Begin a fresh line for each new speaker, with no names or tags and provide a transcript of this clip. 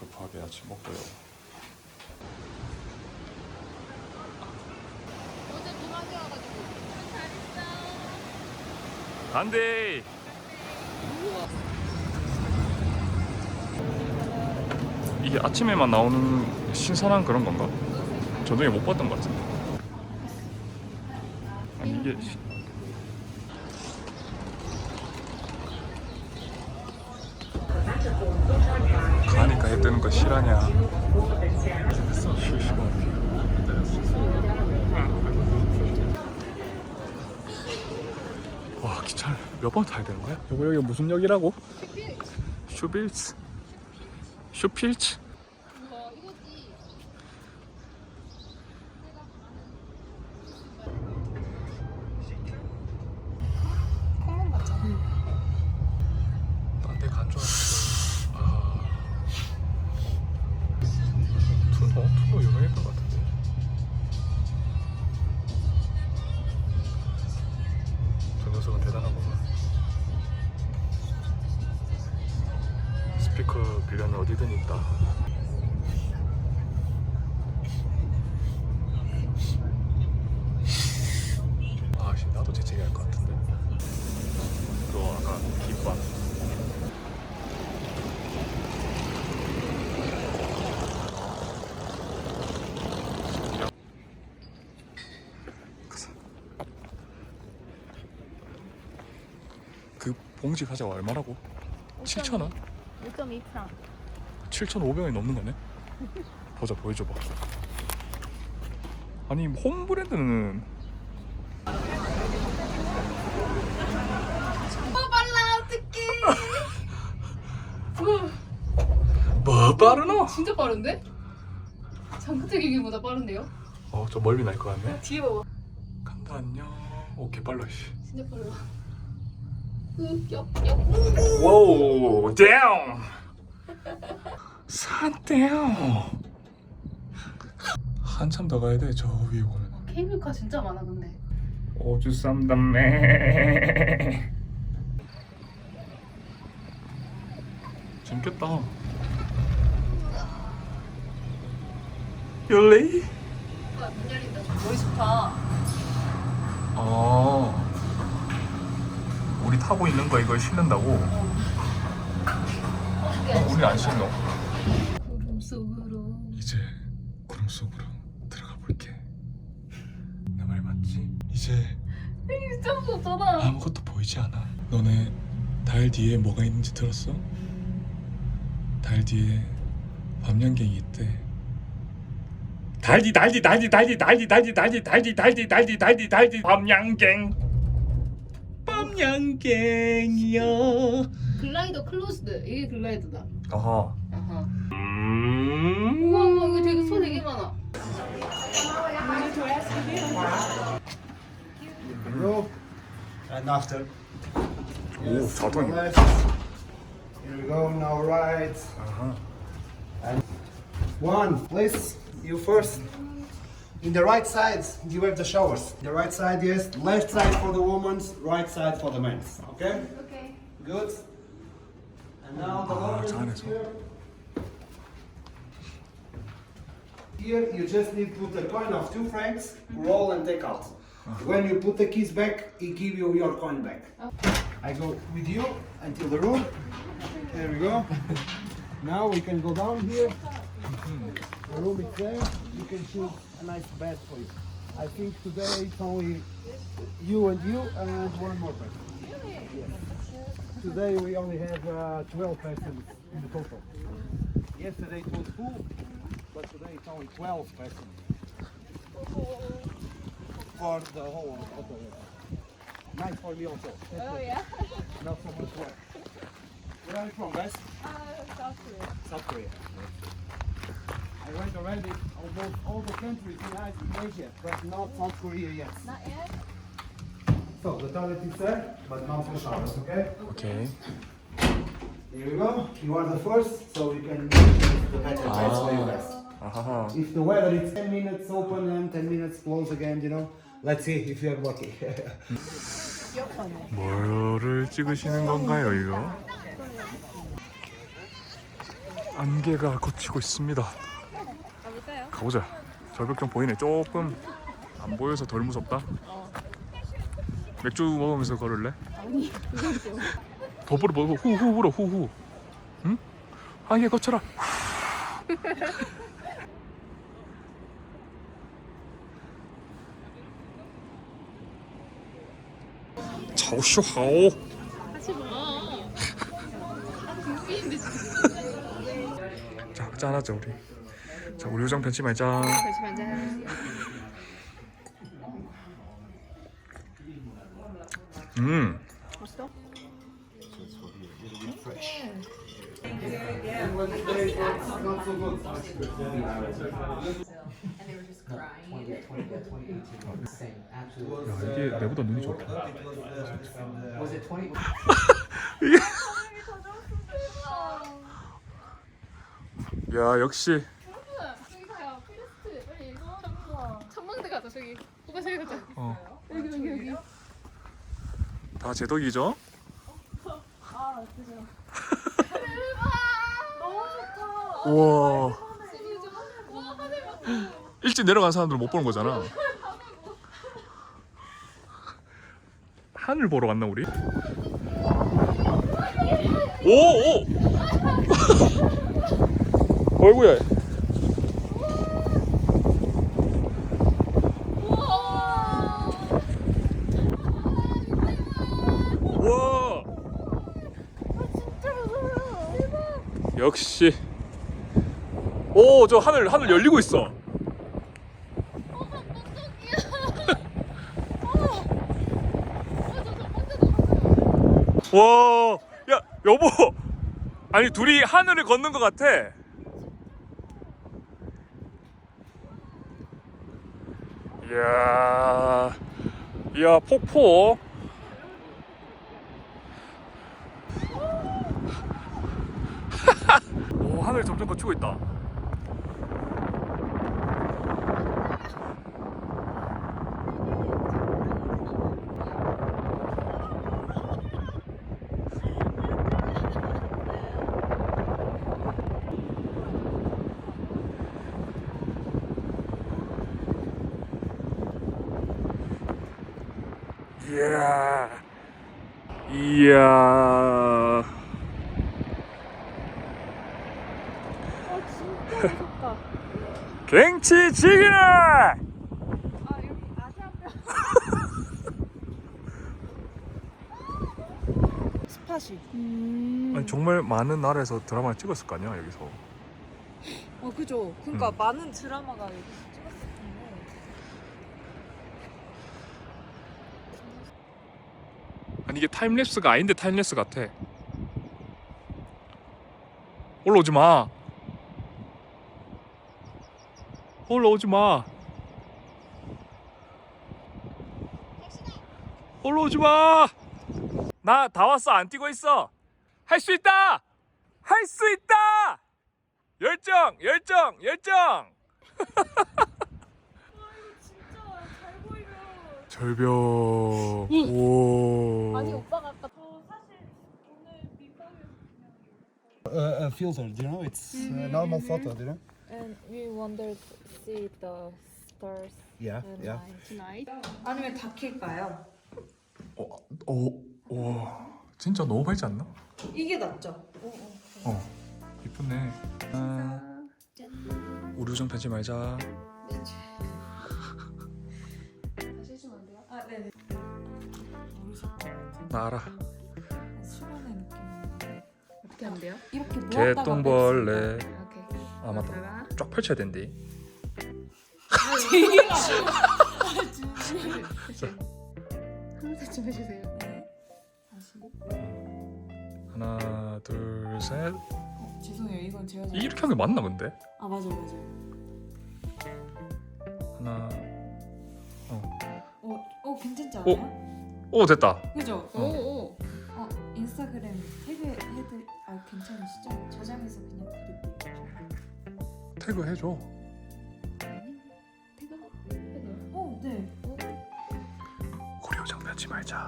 급하게 아침 먹고요.
어제 비마개 와가지고
안돼. 이게 아침에만 나오는 신선한 그런 건가? 저녁에 못 봤던 것 같은데. 아니 이게 시- 가니까 해 뜨는 거 실하냐? 와 기차를 몇 번 타야 되는 거야? 여기 여기 무슨 역이라고? 슈빌츠 슈필츠 스피커 빌려는 어디든 있다. 아씨 나도 재채기 할 것 같은데. 너 아까 김밥 그 봉지 가자가 얼마라고? 7,000원?
5.2프랑
7,500원이 넘는 거네? 보자 보여줘봐 아니 홈 브랜드는
어 빨라 어떡해
뭐 빠르노?
진짜 빠른데? 장크태기기보다 빠른데요?
어저 멀미 날 것 같네
뒤에 봐봐
간다 안녕 오개 빨라 씨
진짜 빨라 흑역역
와우 다운 산대요 한참 더 가야 돼 저 위에 오면.
케이블카 진짜 많아 근데.
오주 쌈담매. 재밌겠다. 열레이?
오빠 문 열린다. 머리 좋다
아 우리 타고 있는 거 이걸 신는다고? 어, 우리 안 신어
구름 속으로
이제 구름 속으로 들어가 볼게 내 말 맞지? 이제
진짜 무섭잖아
아무것도 보이지 않아 너네 달 뒤에 뭐가 있는지 들었어? 달 뒤에 밤양갱이 있대 달디 달디 달디 달디 달디 달디 달디 달디 달디 달디 달디 밤양갱 밤양갱이야
글라이더 클로스드 이게 글라이더다
아하
아하
음
우와 우와 이거 되게 소 되게 많아
Row and after.
오 자동이
Left. Here we go. Now right.
아하
And one, please. You first. In the right sides, you have the showers. The right side, yes. Left side for the women's, right side for the men's. Okay?
Okay.
Good. And now the
oh,
lower
is
here. Here, you just need to put a coin of two francs, mm-hmm. roll and take out. Ah. When you put the keys back, it give you your coin back. Okay. I go with you until the room. There we go. now we can go down here. The room is there. You can choose a nice bed for you. I think today it's only you and you and one more person. Yes. Today we only have uh, 12 persons in the total. Yesterday it was full, but today it's only 12 persons. For the whole hotel. Nice for me also.
Oh yeah?
Not so much work. Where are you from, guys?
Uh, South Korea.
South Korea. I went already almost all the countries in Asia, but not South Korea yet.
Not yet?
So the toilet is there, but not the showers, okay?
오케이
Here you go. You are the first, so you can use the better place for you guys.
아하하
If the weather is 10 minutes open and 10 minutes close again, you know, let's see if you're lucky.
뭐를 찍으시는 건가요 이거? 안개가 걷히고 있습니다. 가보자. 절벽 좀 보이네. 조금 안 보여서 덜 무섭다. 맥주 먹으면서 걸을래?
아니 그거죠.
더 불어 뭐 후후 불어 후후. 응? 안개 거쳐라. 차오슈하오.
하지 마.
자, 짠하자 우리. 자, 우리 요정 편지 말자.
잠시만 자.
음.
맛있어?
야, 이게 내보다 눈이 좋다.
Was it 20?
야, 역시
저기 가요. 피레스트 빨리 이거. 천망대 가자 저기. 오빠 저기 가자.
어,
여기 여기 여기.
다 제 덕이죠?
아 진짜. 너무 좋다.
우와.
봐.
일찍 내려간 사람들은 못 보는 거잖아. 하늘 보러 왔나 우리? 오 오. 어이구야. 우와. 역시. 오, 저 하늘 하늘 열리고 있어. 와, 야, 여보. 아니 둘이 하늘을 걷는 것 같아. 이야, 이야 폭포. 오, 하늘 점점 거치고 있다. 이야, 이야.
아 진짜 무섭다.
갱치 지기네!
아 여기 아시아뼈.
스팟이.
음.
아니 정말 많은 나라에서 드라마를 찍었을 거 아니야 여기서.
어 그죠. 그러니까
음.
많은 드라마가 여기서 찍었을 텐데.
아니 이게 타임랩스가 아닌데 타임랩스 같아. 올라오지 마. 올라오지 마. 올라오지 마. 나 다 왔어 안 뛰고 있어. 할 수 있다. 할 수 있다. 열정 열정 열정. 절벽. 오.
아니 오빠가 아까 저 사실 오늘 민망해.
Uh, a filter, do you know? It's a normal photo, do you know?
And we wanted to see the stars
Yeah,
and
yeah.
light.
tonight.
아니면 다 킬까요?
어, 어, 와, 진짜 너무 밝지 않나?
이게 낫죠.
어, 이쁘네. 아, 우리 우정 편지 말자.
다시 해주면 안 돼요?
아 네네.
나 알아.
수련의 느낌.
어떻게 하면 돼요?
이렇게 모았다가
개똥벌레.
오케이.
아 맞다. 쫙 펼쳐야 된대.
해주세요.
네. 다시.
하나, 둘, 셋.
어, 죄송해요. 이건 제가 잘.
이렇게 하는 게 맞나 근데?
아 맞아 맞아.
하나.
어, 어 괜찮지
어?
않아요?
오 됐다.
그죠?
오 오.
어 인스타그램 태그 해드 아 괜찮으시죠? 저장해서 그냥 드릴게요.
태그 해줘.
태그 해도
어 네.
우정 편지 말자.